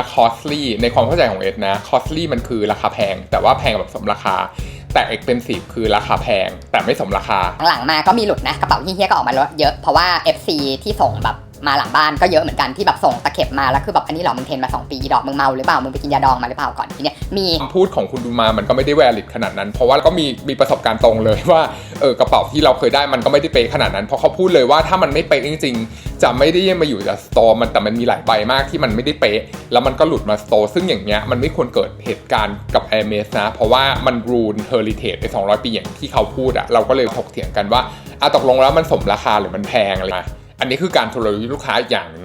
ราคา costly ในความเข้าใจของเอ็ดนะคอสลี่มันคือราคาแพง แต่ว่าแพงแบบสมราคา แต่ expensive คือราคาแพง แต่ไม่สมราคา หลังๆมาก็มีหลุดนะ กระเป๋าเฮี้ยๆก็ออกมาเยอะ เพราะว่า FC ที่ส่งแบบ มาหลังบ้านก็เยอะเหมือนกันที่แบบส่งตะเข็บมาแล้วคือแบบอันนี้หรอมึงเทนมา2ปีดอกมึงเมาหรือเปล่ามึงไปกินยาดองมาหรือเปล่าก่อนทีเนี้ยมีคำพูดของคุณดูมามันก็ไม่ได้แวลิดขนาดนั้น เพราะว่าก็มีมีประสบการณ์ตรงเลยว่าเออกระเป๋าที่เราเคยได้มันก็ไม่ได้เป๊ะขนาดนั้นเพราะเขาพูดเลยว่าถ้ามันไม่เป๊ะจริง ๆ จะไม่ได้มาอยู่จากสโตร์มันแต่มันมีหลายใบมากที่มันไม่ได้เป๊ะแล้วมันก็หลุดมาสโตร์ซึ่งอย่างเงี้ยมันไม่ควรเกิดเหตุการณ์กับ a i r m e s นะเพราะว่ามันรูนเฮอริเทจไป 200 ปีอย่างที่เขาพูดอะเราก็เลยถกเถียงกันว่าอะตกลงแล้วมันสมราคาหรือมันแพงอะไรนะ อันนี้คือการทรยศลูกค้าอย่างนึง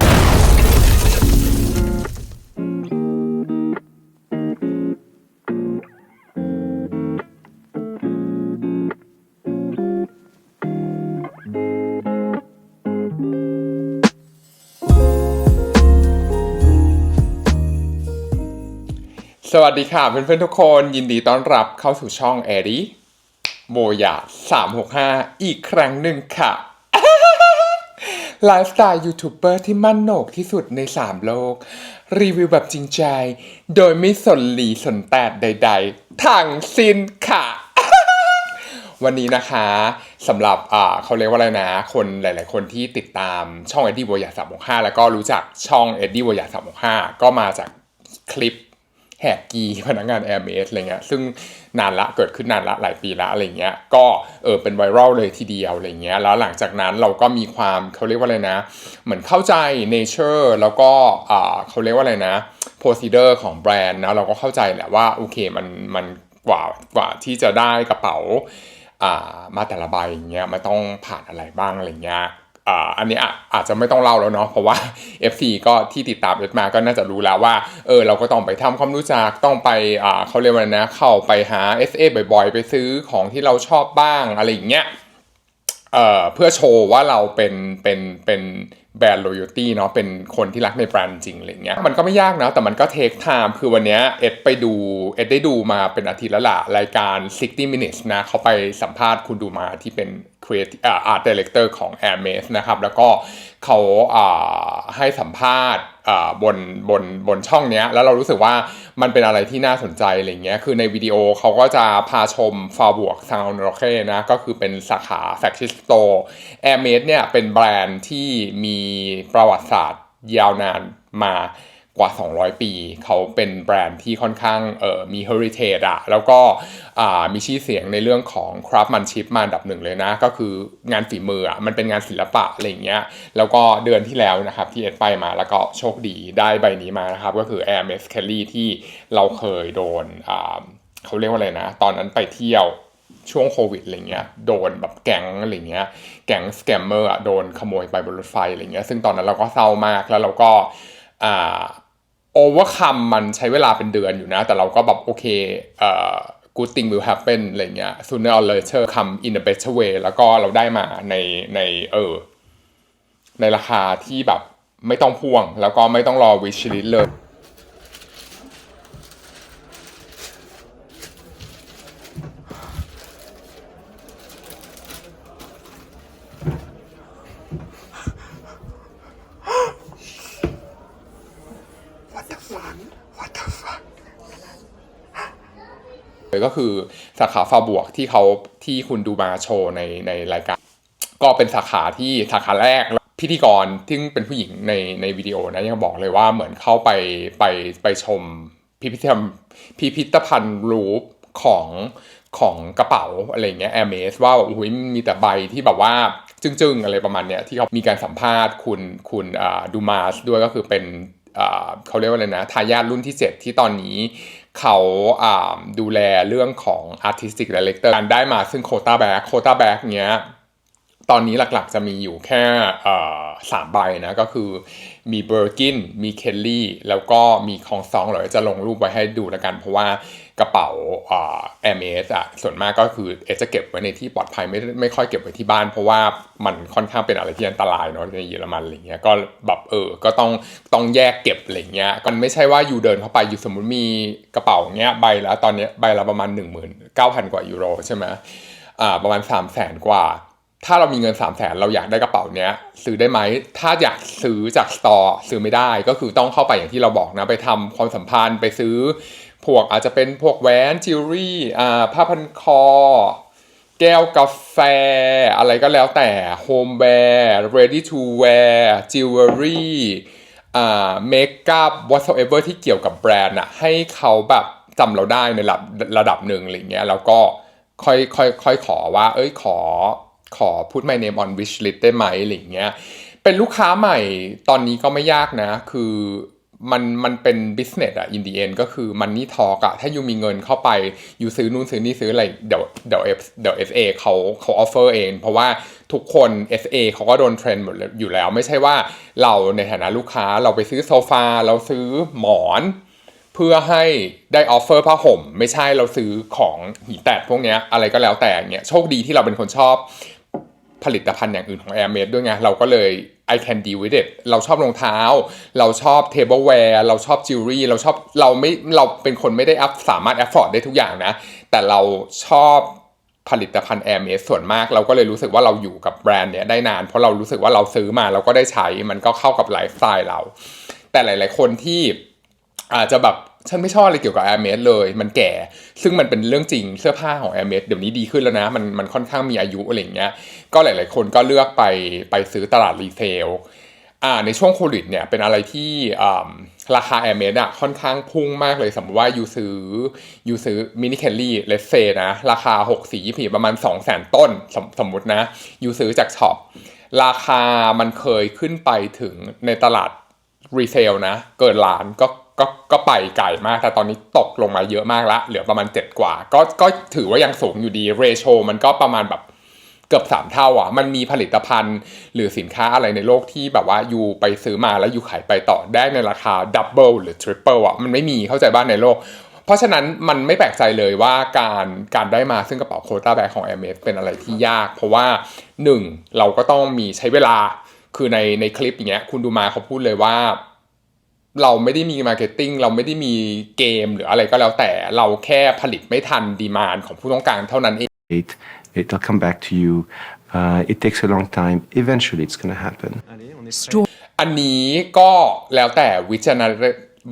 สวัสดีค่ะเพื่อนๆทุกคนยินดีต้อนรับเข้าสู่ช่องแอรีโมยา365 อีกครั้งหนึ่งค่ะ ไลฟ์สไตล์ยูทูบเบอร์ที่มั่นโหนกที่สุดใน 3 โลก รีวิวแบบจริงใจ โดยไม่สนหลีสนแตดใดๆทั้งสิ้นค่ะ วันนี้นะคะสำหรับอ่าเขาเรียกว่าอะไรนะ คนหลาย ๆ คนที่ติดตามช่องเอ็ดดี้วอยาสามหกห้าแล้วก็รู้จักช่องเอ็ดดี้วอยาสามหกห้าก็มาจากคลิป แหกกีพนักงาน Air m a s อะไรเงี้ยซึ่งนานละเกิดขึ้นนานละหลายปีละอะไรเงี้ยก็เออเป็นไวรัลเลยทีเดียวอะไรเงี้ยแล้วหลังจากนั้นเราก็มีความเขาเรียกว่าอะไรนะ เหมือนเข้าใจ nature แล้วก็อ่าเขาเรียกว่าอะไรนะ procedure ของแบรนด์นะเราก็เข้าใจแหละว่าโอเคมันมันกว่ากว่าที่จะได้กระเป๋าอ่ามาแต่ละใบอย่างเงี้ยมันต้องผ่านอะไรบ้างอะไรเงี้ย อ่าอันนี้อาจจะไม่ต้องเล่าแล้วเนาะเพราะว่า FC ก็ที่ติดตามเอสมาก็น่าจะรู้แล้วว่าเออเราก็ต้องไปทำความรู้จักต้องไปอ่าเขาเรียกว่านะเข้าไปหา SA บ่อยๆ ไปซื้อของที่เราชอบบ้างอะไรอย่างเงี้ยเอ่อเพื่อโชว์ว่าเราเป็นเป็นเป็นแบรนด์ loyalty เนาะเป็นคนที่รักในแบรนด์จริงอะไรเงี้ยมันก็ไม่ยากนะแต่มันก็เทคไทม์คือวันเนี้ยเอ็ดไปดูเอ็ดได้ดูมาเป็นอาทิตย์ล้วล่ะรายการ 60 minutes นะเขาไปสัมภาษณ์คุณดูมาที่เป็น creative อ่า art director ของ Hermes นะครับ แล้วก็เขาอ่าให้สัมภาษณ์อ่าบนบนบนช่องเนี้ย แล้วเรารู้สึกว่ามันเป็นอะไรที่น่าสนใจอะไรเงี้ย คือในวิดีโอเขาก็จะพาชมฟาบวกซาวน์โรเคนะ ก็คือเป็นสาขาแฟคชิสโต Hermes เนี่ยเป็นแบรนด์ที่มีประวัติศาสตร์ยาวนานมา กว่า 200 ปี เขาเป็นแบรนด์ที่ค่อนข้างเอ่อมี heritage อะแล้วก็อ่ามีชื่อเสียงในเรื่องของ craftsmanship มาดับหนึ่งเลยนะ ก็คืองานฝีมืออะมันเป็นงานศิลปะอะไรอย่างเงี้ยแล้วก็เดือนที่แล้วนะครับที่เอ็ดไปมาแล้วก็โชคดีได้ใบนี้มานะครับ ก็คือ Hermes Kelly ที่เราเคยโดนอ่าเขาเรียกว่าอะไรนะ ตอนนั้นไปเที่ยวช่วงโควิดอะไรเงี้ยโดนแบบแก๊งอะไรเงี้ยแก๊งสแกมเมอร์อะโดนขโมยไปบนรถไฟอะไรเงี้ยซึ่งตอนนั้นเราก็เศร้ามากแล้วเราก็อ่า โอเวอร์คัมมันใช้เวลาเป็นเดือนอยู่นะ แต่เราก็แบบโอเคเอ่อ good thing will happen อะไรเงี้ย sooner or later come in a better way แล้วก็เราได้มาในในเออในราคาที่แบบไม่ต้องพ่วง แล้วก็ไม่ต้องรอ wish list เลย เลย ก็คือสาขาฟาบวกที่เขาที่คุณดูมาโชว์ในในรายการ ก็เป็นสาขาที่สาขาแรกพิธีกรที่เป็นผู้หญิงในในวิดีโอนะยังบอกเลยว่าเหมือนเข้าไปไปไปชมพิพิธภัณฑ์พิพิธภัณฑ์รูปของของกระเป๋าอะไรเงี้ยแอร์เมสว่าอุ้ยมีแต่ใบที่แบบว่าจึ้งๆ อะไรประมาณเนี้ยที่เขามีการสัมภาษณ์คุณคุณดูมาสด้วยก็คือเป็นเขาเรียกว่าอะไรนะทายาทรุ่นที่ 7 ที่ตอนนี้ เขาดูแลเรื่องของ artistic director การได้มาซึ่งโคตาแบ็กโคตาแบ็กเนี้ยตอนนี้หลักๆจะมีอยู่แค่สามใบนะก็คือ มีเบอร์กิน มีเคลลี่ แล้วก็มีของซองเดี๋ยวจะลงรูปไว้ให้ดูแล้วกัน เพราะว่ากระเป๋าเอ่อแอมเอสอะส่วนมากก็คือเอจะเก็บไว้ในที่ปลอดภัยไม่ไม่ค่อยเก็บไว้ที่บ้าน เพราะว่ามันค่อนข้างเป็นอะไรที่อันตรายเนาะในเยอรมันอะไรเงี้ยก็แบบเออก็ต้องต้องแยกเก็บอะไรเงี้ยก็ไม่ใช่ว่าอยู่เดินเข้าไปอยู่สมมติมีกระเป๋าเงี้ยใบละตอนเนี้ยใบละประมาณ 1 9 0 0 0 กว่ายูโรใช่ไหมอ่าประมาณ 3 0 0แสนกว่า ถ้าเรามีเงิน3 0 0แสนเราอยากได้กระเป๋าเนี้ย ซื้อได้ไหม ถ้าอยากซื้อจากสตอร์ซื้อไม่ได้ก็คือต้องเข้าไปอย่างที่เราบอกนะ ไปทำความสัมพันธ์ไปซื้อ พวกอาจจะเป็นพวกแหวนจิวเวลรี่อ่าผ้าพันคอ แก้วกาแฟ อะไรก็แล้วแต่โฮมแวร์ ready to wear jewelry อ่า makeup whatsoever ที่เกี่ยวกับแบรนด์อะให้เขาแบบจำเราได้ในระดับระดับหนึ่งอะไรเงี้ยแล้วก็ค่อยค่อยค่อยขอว่า เอ้ยขอ ขอ put my name on wish list ได้ไหมอะไรเงี้ยเป็นลูกค้าใหม่ตอนนี้ก็ไม่ยากนะ คือมันมันเป็น business อะ in the end ก็คือ money talk อะถ้าอยู่มีเงินเข้าไป อยู่ซื้อนู่นซื้อนี่ซื้ออะไร เดี๋ยวเดี๋ยว F เดี๋ยว FA เขาเขา offer เอง เพราะว่าทุกคน FA เขาก็โดนเทรนด์หมดอยู่แล้ว ไม่ใช่ว่าเราในฐานะลูกค้าเราไปซื้อโซฟา เราซื้อหมอน เพื่อให้ได้ออฟเฟอร์ผ้าห่ม ไม่ใช่เราซื้อของหีแตกพวกเนี้ยอะไรก็แล้วแต่เงี้ยโชคดีที่เราเป็นคนชอบ ผลิตภัณฑ์อย่างอื่นของ Airmade ด้วยไง เราก็เลย I can deal with it เราชอบรองเท้า เราชอบ tableware เราชอบ jewelry เราชอบเราไม่เราเป็นคนไม่ได้อัพสามารถ afford ได้ทุกอย่างนะ แต่เราชอบผลิตภัณฑ์ Airmade ส่วนมาก เราก็เลยรู้สึกว่าเราอยู่กับแบรนด์เนี้ยได้นาน เพราะเรารู้สึกว่าเราซื้อมาเราก็ได้ใช้มันก็เข้ากับไลฟ์สไตล์เรา แต่หลาย ๆ คนที่อาจจะแบบ ฉันไม่ชอบอะไรเกี่ยวกับ Air m a d เลย มันแก่ ซึ่งมันเป็นเรื่องจริงเสื้อผ้าของ Air m a d เดี๋ยวนี้ดีขึ้นแล้วนะ มันมันค่อนข้างมีอายุอะไรเงี้ย ก็หลาย ๆ คนก็เลือกไปไปซื้อตลาดรีเซลอ่าในช่วงโควิดเนี่ยเป็นอะไรที่ราคา Air m a d อะค่อนข้างพุ่งมากเลยสมมติว่ายูซื้อยูซื้อมินิแคลรี่เลสเซนะ ราคา6 4 2ประมาณ 2 0 0 0 0 0ต้นสมสมมตินะยูซื้อจากช็อปราคามันเคยขึ้นไปถึงในตลาดรีเซลนะ เกินล้านก็ ก็ก็ไปไกลมาก แต่ตอนนี้ตกลงมาเยอะมากละ เหลือประมาณ 7 กว่า ก็ก็ถือว่ายังสูงอยู่ดีเรโชมันก็ประมาณแบบเกือบ 3 เท่าอะ มันมีผลิตภัณฑ์ หรือสินค้าอะไรในโลกที่แบบว่าอยู่ไปซื้อมาแล้วอยู่ขายไปต่อได้ในราคาดับเบิลหรือทริปเปิลอะ มันไม่มีเข้าใจบ้านในโลก เพราะฉะนั้นมันไม่แปลกใจเลยว่าการการได้มาซึ่งกระเป๋าโคต้าแบกของ m a d เป็นอะไรที่ยาก เพราะว่า 1. เราก็ต้องมีใช้เวลาคือในในคลิปอย่างเงี้ยคุณดูมาเขาพูดเลยว่า เราไม่ได้มีมาร์เก็ตติ้งเราไม่ได้มีเกมหรืออะไรก็แล้วแต่เราแค่ผลิตไม่ทันดีมานของผู้ต้องการเท่านั้นเอง it, it'll come back to you. Uh, it takes a long time. Eventually, it's going to happen. อันนี้ก็แล้วแต่วิจารณ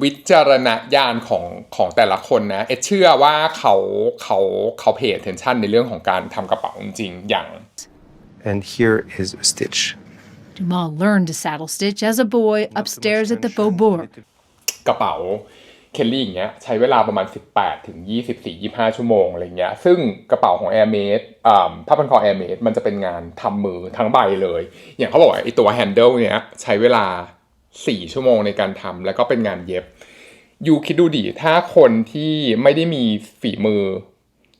วิจารณญาณของของแต่ละคนนะ เอดเชื่อว่าเขาเขาเขาเพย์ attention ในเรื่องของการทำกระเป๋าจริงๆอย่าง And here is a stitch. Dumas learned to saddle stitch as a boy upstairs at the Faubourg. กระเป๋าเคลลี่อย่างเงี้ยใช้เวลาประมาณ 18 ถึง 24 25 ชั่วโมงอะไรเงี้ยซึ่งกระเป๋าของ Air m a d อ่าผ้าพันคอ Air m a d มันจะเป็นงานทำมือทั้งใบเลย อย่างเขาบอกว่าไอตัว handle เนี้ยใช้เวลา 4 ชั่วโมงในการทำแล้วก็เป็นงานเย็บยูคิดดูดิถ้าคนที่ไม่ได้มีฝีมือ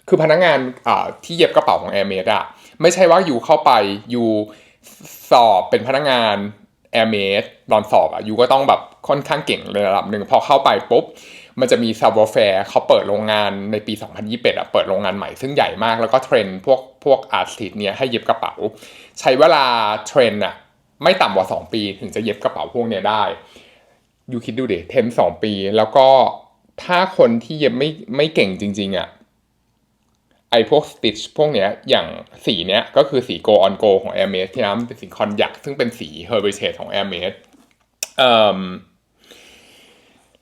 คือพนักงานอ่าที่เย็บกระเป๋าของ Air m a d อะไม่ใช่ว่ายูเข้าไปยู สอบเป็นพนักงาน Air m a d ตอนสอบอะยูก็ต้องแบบค่อนข้างเก่งระดับหนึ่งพอเข้าไปปุ๊บ มันจะมีซาวแฟร์เขาเปิดโรงงานในปี 2021อะเปิดโรงงานใหม่ซึ่งใหญ่มากแล้วก็เทรนพวกพวกอาร์ติสเนี่ยให้เย็บกระเป๋า ใช้เวลาเทรนอะไม่ต่ำกว่า 2 ปีถึงจะเย็บกระเป๋าพวกเนี้ยได้ยูคิดดูเดเทนสองปี แล้วก็ถ้าคนที่เย็บไม่ไม่เก่งจริง ๆอะ ไอพวกสติชพวกเนี้ยอย่างสีเนี้ยก็คือสี Go on Go ของ Air m a d ที่น้ำเป็นสีคอนยักซึ่งเป็นสี Heritage ของ Air m a d เอ่อ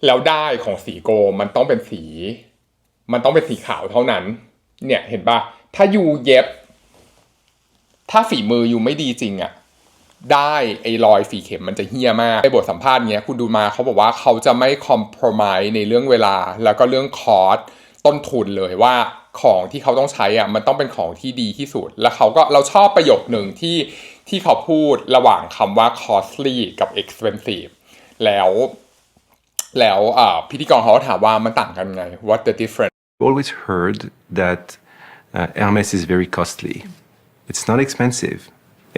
แล้วได้ของสีโกมันต้องเป็นสี มันต้องเป็นสีขาวเท่านั้น เนี่ยเห็นปะถ้ายูเย็บ ถ้าฝีมือยูไม่ดีจริงอะได้ไอ้รอยฝีเข็มมันจะเฮี้ยมากในบทสัมภาษณ์เนี้ยคุณดูมาเขาบอกว่าเขาจะไม่คอม p r o m i s e ในเรื่องเวลา แล้วก็เรื่องคอร์สต้นทุนเลยว่า ของที่เขาต้องใช้อะมันต้องเป็นของที่ดีที่สุด แล้วเขาก็เราชอบประโยคหนึ่งที่ที่เขาพูดระหว่างคำว่า costly กับ expensive แล้วแล้วอ่าพิธีกรเขาก็ถามว่ามันต่างกันไง what the difference I've always heard that uh, Hermes is very costly. It's not expensive,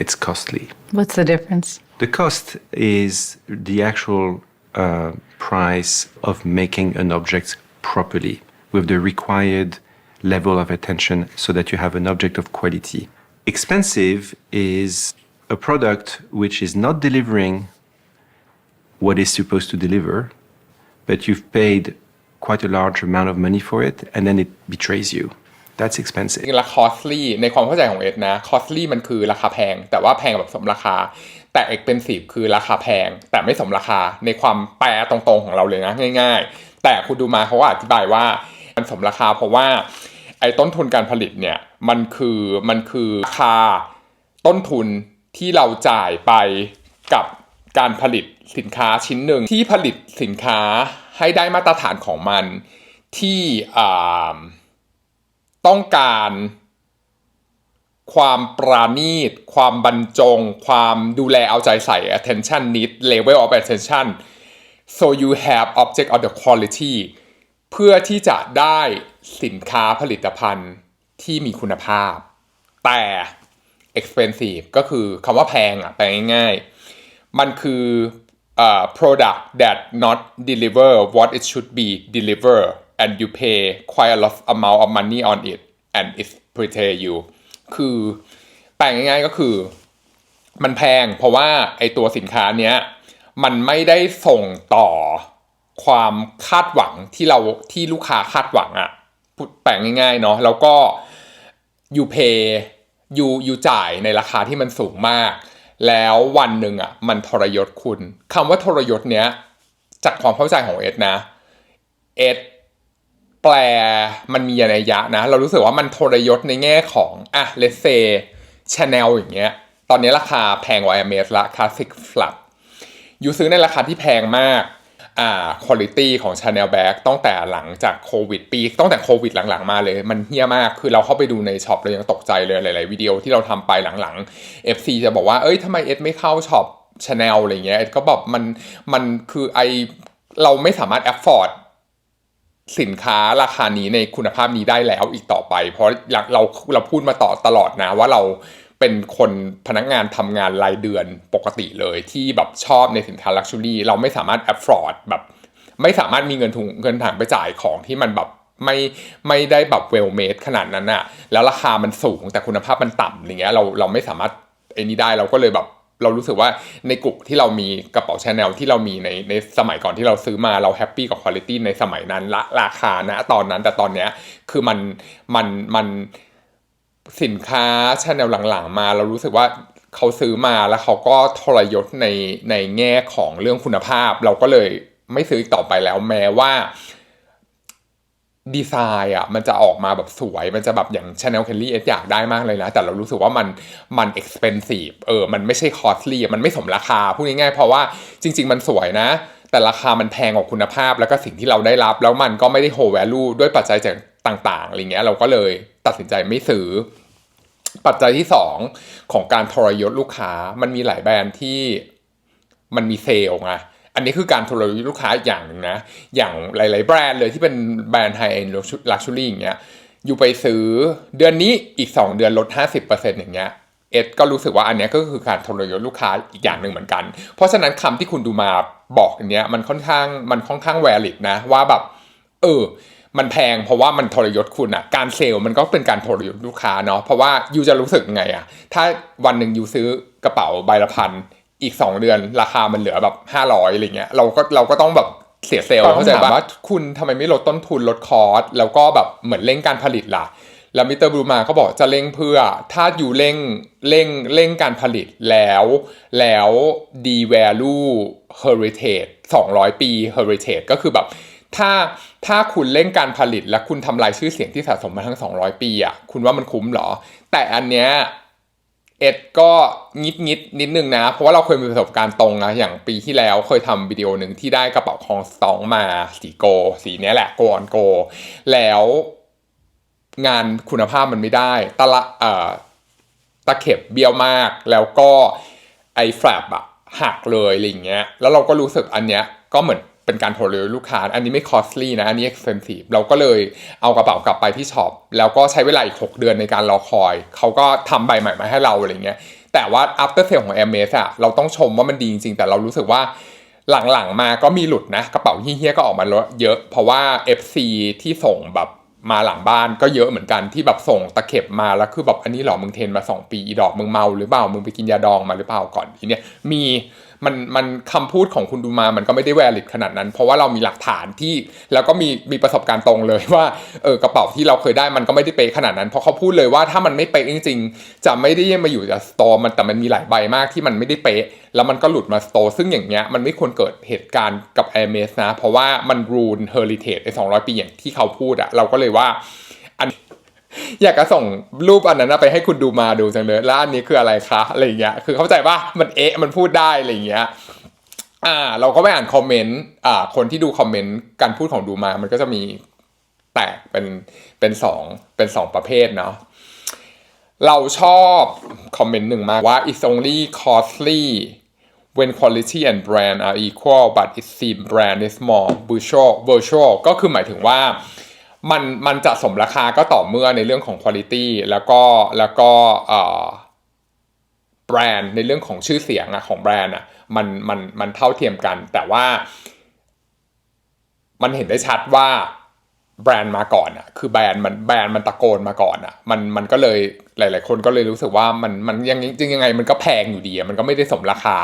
it's costly. What's the difference? The cost is the actual uh, price of making an object properly with the required level of attention so that you have an object of quality. Expensive is a product which is not delivering what it's supposed to deliver, but you've paid quite a large amount of money for it and then it betrays you. That's expensive. จริงๆแล้ว costly ในความเข้าใจของเอ็ดนะ costly มันคือราคาแพง แต่ว่าแพงแบบสมราคา แต่ expensive คือราคาแพง แต่ไม่สมราคาในความแปลตรงๆของเราเลยนะง่าย ๆ แต่คุณดูมาเขาก็อธิบายว่ามันสมราคาเพราะว่า ไอ้ต้นทุนการผลิตเนี่ยมันคือมันคือราคาต้นทุนที่เราจ่ายไปกับการผลิตสินค้าชิ้นหนึ่งที่ผลิตสินค้าให้ได้มาตรฐานของมันที่ต้องการความปราณีต ความบรรจง ความดูแลเอาใจใส่ attention need level of attention so you have object of the quality เพื่อที่จะได้สินค้าผลิตภัณฑ์ที่มีคุณภาพ แต่ expensive ก็คือคำว่าแพงอะแปลง่ายๆ มันคือเอ่อ product that not deliver what it should be deliver and you pay quite a lot amount of money on it and it prepare you คือแปลงง่ายๆก็คือ มันแพงเพราะว่าไอตัวสินค้าเนี้ย มันไม่ได้ส่งต่อ ความคาดหวังที่เราที่ลูกค้าคาดหวังอะแปลงง่ายๆเนาะแล้วก็ you pay you you จ่ายในราคาที่มันสูงมาก แล้ววันหนึ่งอะมันทรยศคุณคำว่าทรยศเนี้ยจากความเข้าใจของเอ็ดนะเอ็ดแปลมันมีนัยยะนะ เรารู้สึกว่ามันทรยศในแง่ของอะ let's say Chanel อย่างเงี้ย ตอนนี้ราคาแพงกว่า Hermes ละ Classic Flap อยู่ซื้อในราคาที่แพงมาก อ่าคุณภาพของ Chanel Bag ตั้งแต่หลังจากโควิดปีตั้งแต่โควิดหลังๆมาเลย มันเฮี้ยมากคือเราเข้าไปดูในช็อปเรายังตกใจเลยหลายๆวิดีโอที่เราทำไปหลังๆ FC จะบอกว่าเอ้ยทำไมเอ็ดไม่เข้าช็อป Chanel อะไรเงี้ยเอ็ดก็บอกมันมันคือไอเราไม่สามารถ afford สินค้าราคานี้ในคุณภาพนี้ได้แล้วอีกต่อไป เพราะเราเราเราพูดมาต่อตลอดนะว่าเรา เป็นคนพนักงานทำงานรายเดือนปกติเลยที่แบบชอบในสินค้าลักชัวรี่เราไม่สามารถ afford แบบไม่สามารถมีเงินถุงเงินถังไปจ่ายของที่มันแบบไม่ไม่ได้แบบ well made ขนาดนั้นอะแล้วราคามันสูงแต่คุณภาพมันต่ำอย่างเงี้ยเราเราไม่สามารถไอ้นี้ได้เราก็เลยแบบเรารู้สึกว่าในกลุ่มที่เรามีกระเป๋าชาแนลที่เรามีในในสมัยก่อนที่เราซื้อมาเราแฮปปี้กับคุณภาพในสมัยนั้นละราคานะตอนนั้นแต่ตอนเนี้ยคือมันมันมัน สินค้าชาแนลหลังๆมา เรารู้สึกว่าเขาซื้อมาแล้วเขาก็ทรยศในในแง่ของเรื่องคุณภาพ เราก็เลยไม่ซื้ออีกต่อไปแล้วแม้ว่าดีไซน์อะมันจะออกมาแบบสวยมันจะแบบอย่าง Chanel Kelly เอสอยากได้มากเลยนะ แต่เรารู้สึกว่ามันมัน expensive เออมันไม่ใช่ costly มันไม่สมราคาพูดง่ายๆเพราะว่าจริง ๆ มันสวยนะ แต่ราคามันแพงกว่าคุณภาพแล้วก็สิ่งที่เราได้รับ แล้วมันก็ไม่ได้ hold value ด้วยปัจจัยจาก ต่างๆอะไรเงี้ยเราก็เลยตัดสินใจไม่ซื้อ ปัจจัยที่สองของการทรยศลูกค้ามันมีหลายแบรนด์ที่มันมีเซลล์ไงอันนี้คือการทรยศลูกค้าอีกอย่างหนึ่งนะ อย่างหลาย ๆ แบรนด์เลยที่เป็นแบรนด์ไฮเอ็นลักชัวรี่อย่างเงี้ยอยู่ไปซื้อเดือนนี้อีก 2 เดือนลด 50%อย่างเงี้ยเอ็ดก็รู้สึกว่าอันนี้ก็คือการทรยศลูกค้าอีกอย่างหนึ่งเหมือนกัน เพราะฉะนั้นคำที่คุณดูมาบอกอันเนี้ยมันค่อนข้างมันค่อนข้างแวลิดนะว่าแบบเออ มันแพงเพราะว่ามันทรยศคุณอะการเซลล์มันก็เป็นการทรยศลูกค้าเนาะเพราะว่ายูจะรู้สึกยังไงอะถ้าวันหนึ่งยูซื้อกระเป๋าใบละพันอีก 2 เดือนราคามันเหลือแบบ 500อะไรเงี้ยเราก็เราก็ต้องแบบเสียเซลล์เข้าใจปะว่า คุณทำไมไม่ลดต้นทุนลดคอสแล้วก็แบบเหมือนเร่งการผลิตล่ะแล้วมิสเตอร์บรูมาก็บอกจะเร่งเพื่อถ้าอยู่เร่งเร่งเร่งการผลิตแล้ว แล้วดี value heritage 200 ปี heritage ก็คือแบบ ถ้าถ้าคุณเร่งการผลิตและคุณทำลายชื่อเสียงที่สะสมมาทั้ง 200 ปีอะคุณว่ามันคุ้มหรอ แต่อันเนี้ยเอ็ดก็งิดงิดนิดนึงนะ เพราะว่าเราเคยมีประสบการณ์ตรงนะอย่างปีที่แล้วเคยทำวิดีโอหนึ่งที่ได้กระเป๋าคองสตองมาสีโก สีนี้แหละโกออนโก แล้วงานคุณภาพมันไม่ได้ตะละเอ่อตะเข็บเบี้ยวมาก แล้วก็ไอ้แฟลปอะหักเลยอะไรเงี้ยแล้วเราก็รู้สึกอันเนี้ยก็เหมือน เป็นการโทรเลยลูกค้า อันนี้ไม่ costly นะ อันนี้ expensive เราก็เลยเอากระเป๋ากลับไปที่ช็อปแล้วก็ใช้เวลาอีก 6 เดือนในการรอคอย เขาก็ทำใบใหม่มาให้เราอะไรเงี้ยแต่ว่า after sale ของ m s อะเราต้องชมว่ามันดีจริง ๆ แต่เรารู้สึกว่าหลังๆมาก็มีหลุดนะ กระเป๋าเฮี้ยๆก็ออกมาเยอะ เพราะว่า FC ที่ส่งแบบมาหลังบ้านก็เยอะเหมือนกันที่แบบส่งตะเข็บมาแล้วคือแบบอันนี้หรอมึงเทนมา 2 ปีอีดอกมึงเมาหรือเปล่ามึงไปกินยาดองมาหรือเปล่าก่อนทีเนี้ยมี มันมันคำพูดของคุณดูมามันก็ไม่ได้แวลิดขนาดนั้น เพราะว่าเรามีหลักฐานที่แล้วก็มีมีประสบการณ์ตรงเลยว่าเออกระเป๋าที่เราเคยได้มันก็ไม่ได้เป๊ะขนาดนั้น เพราะเขาพูดเลยว่าถ้ามันไม่เป๊ะจริง ๆ จะไม่ได้มาอยู่จากสโตร์มันแต่มันมีหลายใบมากที่มันไม่ได้เป๊ะแล้วมันก็หลุดมาสโตร์ซึ่งอย่างเงี้ยมันไม่ควรเกิดเหตุการณ์กับ a i r m e s นะ เพราะว่ามันรูนเฮอริเทจไอ้200ปีอย่างที่เขาพูดอะเราก็เลยว่า อยากจะส่งรูปอันนั้นไปให้คุณดูมาดูจังเลยแล้วอันนี้คืออะไรคะอะไรอย่างเงี้ยคือเข้าใจว่ามันเอ๊ะมันพูดได้อะไรอย่างเงี้ยอ่า เราก็ไปอ่านคอมเมนต์อ่า คนที่ดูคอมเมนต์การพูดของดูมา มันก็จะมีแตกเป็นเป็นสองเป็นสองประเภทเนาะเราชอบคอมเมนต์หนึ่งมากว่า it's only costly when quality and brand are equal but it seems brand is more virtual virtual ก็คือหมายถึงว่า มันมันจะสมราคาก็ต่อเมื่อในเรื่องของคุณ i t y แล้วก็แล้วก็แบรนด์ในเรื่องของชื่อเสียงอะของแบรนด์อะมันมันมันเท่าเทียมกัน แต่ว่า มันเห็นได้ชัดว่าแบรนด์มาก่อนอะคือแบรนด์มันแบรนด์มันตะโกนมาก่อนอะมันมันก็เลยหลาย ๆ คนก็เลยรู้สึกว่ามันมันยังจริงยังไง มันก็แพงอยู่ดีอะมันก็ไม่ได้สมราคา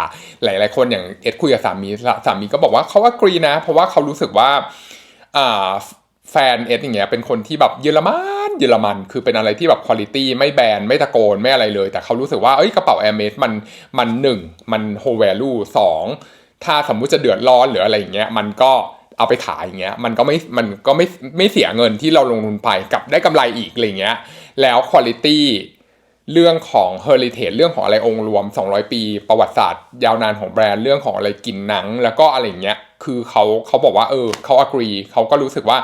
หลาย ๆ คนอย่างเอ็ดคุยกับสามีสามีก็บอกว่าเขาว่ากรีนะ เพราะว่าเขารู้สึกว่าอ่า แฟนเอสอย่างเงี้ยเป็นคนที่แบบเยอรมันเยอรมันคือเป็นอะไรที่แบบคุณ i t y ไม่แบรนด์ไม่ตะโกนไม่อะไรเลย แต่เขารู้สึกว่าเอ้ยกระเป๋า Air m e s มันมันหนึ่งมัน whole value สองถ้าสมมุติจะเดือดร้อนหรืออะไรอย่างเงี้ยมันก็เอาไปขายอย่างเงี้ยมันก็ไม่มันก็ไม่ไม่เสียเงินที่เราลงทุนไปกับได้กำไรอีกอะไรเงี้ยแล้วคุณ i t y เรื่องของ heritage เรื่องของอะไรองค์รวม 200 ปี ประวัติศาสตร์ ยาวนานของแบรนด์เรื่องของอะไรกินหนัง แล้วก็อะไรอย่างเงี้ยคือเขาเขาบอกว่าเออเขา agree เขาก็รู้สึกว่า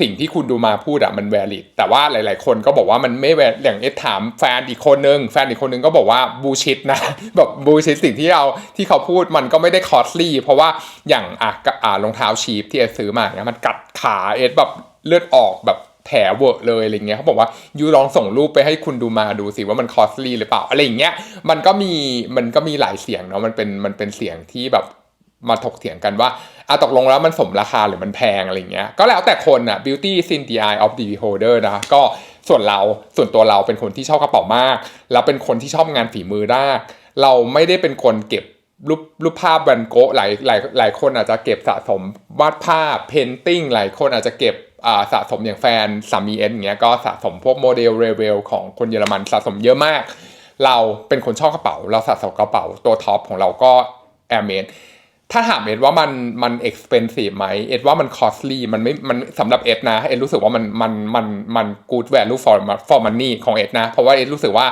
สิ่งที่คุณดูมาพูดอะมัน valid แต่ว่าหลาย ๆ คนก็บอกว่ามันไม่ valid อย่างเอสถามแฟนอีกคนนึง แฟนอีกคนนึงก็บอกว่าบูชิดนะแบบบูชิดสิ่งที่เราที่เขาพูดมันก็ไม่ได้ costly เพราะว่าอย่างอะกะอ่ารองเท้าชีฟที่เอสซื้อมาเนี่ยมันกัดขาเอสแบบเลือดออกแบบแผลเวอะเลยอะไรเงี้ยเขาบอกว่ายูลองส่งรูปไปให้คุณดูมาดูสิว่ามัน costly หรือเปล่าอะไรอย่างเงี้ยมันก็มีมันก็มีหลายเสียงเนาะมันเป็นมันเป็นเสียงที่แบบ มาถกเถียงกันว่าอะตกลงแล้วมันสมราคาหรือมันแพงอะไรเงี้ย ก็แล้วแต่คนอะ beauty is in the eye of the beholder นะก็ส่วนเราส่วนตัวเราเป็นคนที่ชอบกระเป๋ามากแล้วเป็นคนที่ชอบงานฝีมือมาก เราไม่ได้เป็นคนเก็บรูปรูปภาพแวนโกะหลายหลายหลายคนอาจจะเก็บสะสมวาดภาพเพนติ้งหลายคนอาจจะเก็บสะสมอย่างแฟนสามีเอ็นอย่างเงี้ยก็สะสมพวกโมเดลเรเวลของคนเยอรมันสะสมเยอะมาก เราเป็นคนชอบกระเป๋า เราสะสมกระเป๋าตัวท็อปของเราก็ a i r m a d ถ้าถามเอ็ดว่ามันมัน expensive ไหมเอ็ดว่ามัน costly มันไม่มันสำหรับเอ็ดนะเอ็ดรู้สึกว่ามันมันมันมัน good value for for money ของเอ็ดนะ เพราะว่าเอ็ดรู้สึกว่า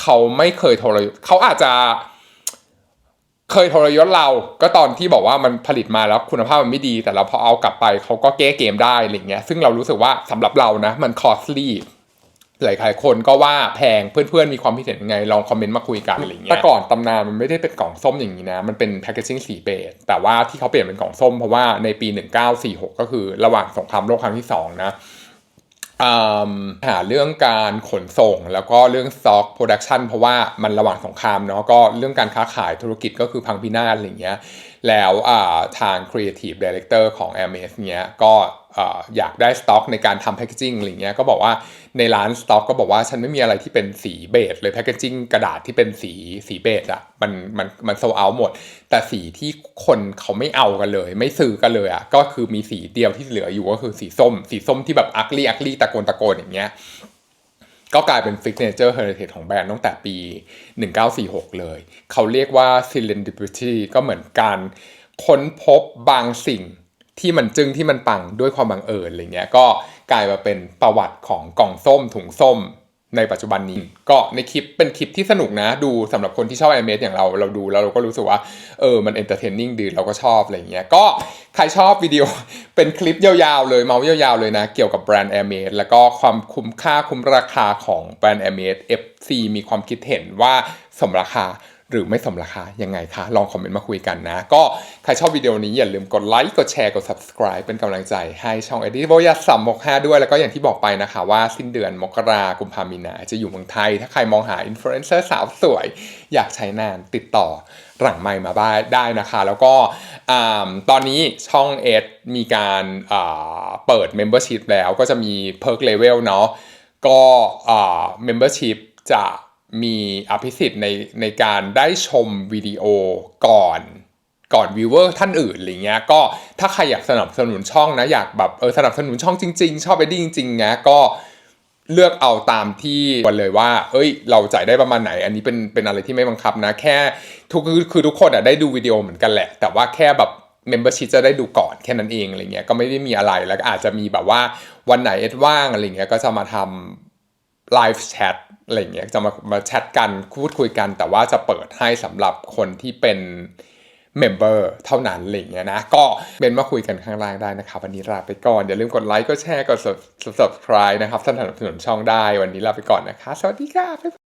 เขาไม่เคยทรยศเขาอาจจะ เคยทรยศเรา ก็ตอนที่บอกว่ามันผลิตมาแล้วคุณภาพมันไม่ดี แต่เราพอเอากลับไปเขาก็แก้เกมได้อะไรเงี้ยซึ่งเรารู้สึกว่าสำหรับเรานะ มัน costly หลายๆคนก็ว่าแพงเพื่อนๆมีความคิดเห็นยังไงลองคอมเมนต์มาคุยกันอะไรเงี้ยแต่ก่อนตำนานมันไม่ได้เป็นกล่องส้มอย่างนี้นะ มันเป็นแพคเกจิ้งสีเบจแต่ว่าที่เขาเปลี่ยนเป็นกล่องส้มเพราะว่าในปี 1946 ก็คือระหว่างสงครามโลกครั้งที่ 2 นะอ่าหาเรื่องการขนส่งแล้วก็เรื่อง stock production เพราะว่ามันระหว่างสงครามเนาะก็เรื่องการค้าขายธุรกิจก็คือพังพินาศอะไรเงี้ยแล้วอ่าทาง creative director ของ Hermes เนี้ยก็ อยากได้สต็อกในการทำแพคเกจิ้งอะไรเงี้ยก็บอกว่าในร้านสต็อกก็บอกว่าฉันไม่มีอะไรที่เป็นสีเบจเลยแพคเกจิ้งกระดาษที่เป็นสีสีเบจอะมันมันมันโซเอาหมด แต่สีที่คนเขาไม่เอากันเลย ไม่ซื้อกันเลยอะก็คือมีสีเดียวที่เหลืออยู่ก็คือสีส้ม สีส้มที่แบบอักลี่อักลี่ตะโกนตะโกนอย่างเงี้ยก็กลายเป็น Signature Heritage ของแบรนด์ตั้งแต่ปี 1946 เลย เขาเรียกว่า Serendipity ก็เหมือนการค้นพบบางสิ่ง ที่มันจึงที่มันปังด้วยความบังเอิญอะไรเงี้ยก็กลายมาเป็นประวัติของกล่องส้มถุงส้มในปัจจุบันนี้ก็ในคลิปเป็นคลิปที่สนุกนะ ดูสำหรับคนที่ชอบ a อ m a อย่างเราเราดูแล้วเราก็รู้สึกว่าเออมันเอนเตอร์เทนนิ่งดีเราก็ชอบอะไรเงี้ยก็ใครชอบวิดีโอเป็นคลิปยาวๆเลยเมาส์ยาวๆเลยนะ เกี่ยวกับแบรนด์ a อ r m a d แล้วก็ความคุ้มค่าคุ้มราคาของแบรนด์ a อ r m a d FC มีความคิดเห็นว่าสมราคา หรือไม่สมราคายังไงคะลองคอมเมนต์มาคุยกันนะ ก็ใครชอบวิดีโอนี้อย่าลืมกดไลค์กดแชร์กด subscribe เป็นกำลังใจให้ช่อง e d i t โบยาสามมกห้าด้วย แล้วก็อย่างที่บอกไปนะคะว่าสิ้นเดือนมกรากุมภามีนาจะอยู่เมืองไทย ถ้าใครมองหาอินฟลูเอนเซอร์สาวสวย อยากใช้นานติดต่อหลังไมค์มาบ้างได้นะคะ แล้วก็อตอนนี้ช่องเอสมีการเปิด Membership แล้วก็จะมี Perk Level เนาะก็อ่า membership จะ มีอภิสิทธิ์ในในการได้ชมวิดีโอก่อนก่อนวิวเวอร์ท่านอื่นอะไรเงี้ยก็ถ้าใครอยากสนับสนุนช่องนะอยากแบบเออสนับสนุนช่องจริง ๆ ชอบไปดีจริงๆนะก็เลือกเอาตามที่วันเลยว่า เอ้ย เราจ่ายได้ประมาณไหน อันนี้เป็นเป็นอะไรที่ไม่บังคับนะ แค่ทุกคือคือทุกคนอะได้ดูวิดีโอเหมือนกันแหละ แต่ว่าแค่แบบ membership จะได้ดูก่อนแค่นั้นเองอะไรเงี้ยก็ไม่ได้มีอะไรแล้วก็อาจจะมีแบบว่าวันไหนเอ็ดว่างอะไรเงี้ยก็จะมาทำ ไลฟ์แชทอะไรเงี้ยจะมามาแชทกันพูดคุยกัน แต่ว่าจะเปิดให้สำหรับคนที่เป็นเมมเบอร์เท่านั้นอะไรอย่างเงี้ยนะ ก็เป็นมาคุยกันข้างล่างได้นะครับ วันนี้ลาไปก่อน อย่าลืมกดไลค์กดแชร์กด subscribe นะครับสนับสนุนช่องได้วันนี้ลาไปก่อนนะคะ สวัสดีค่ะ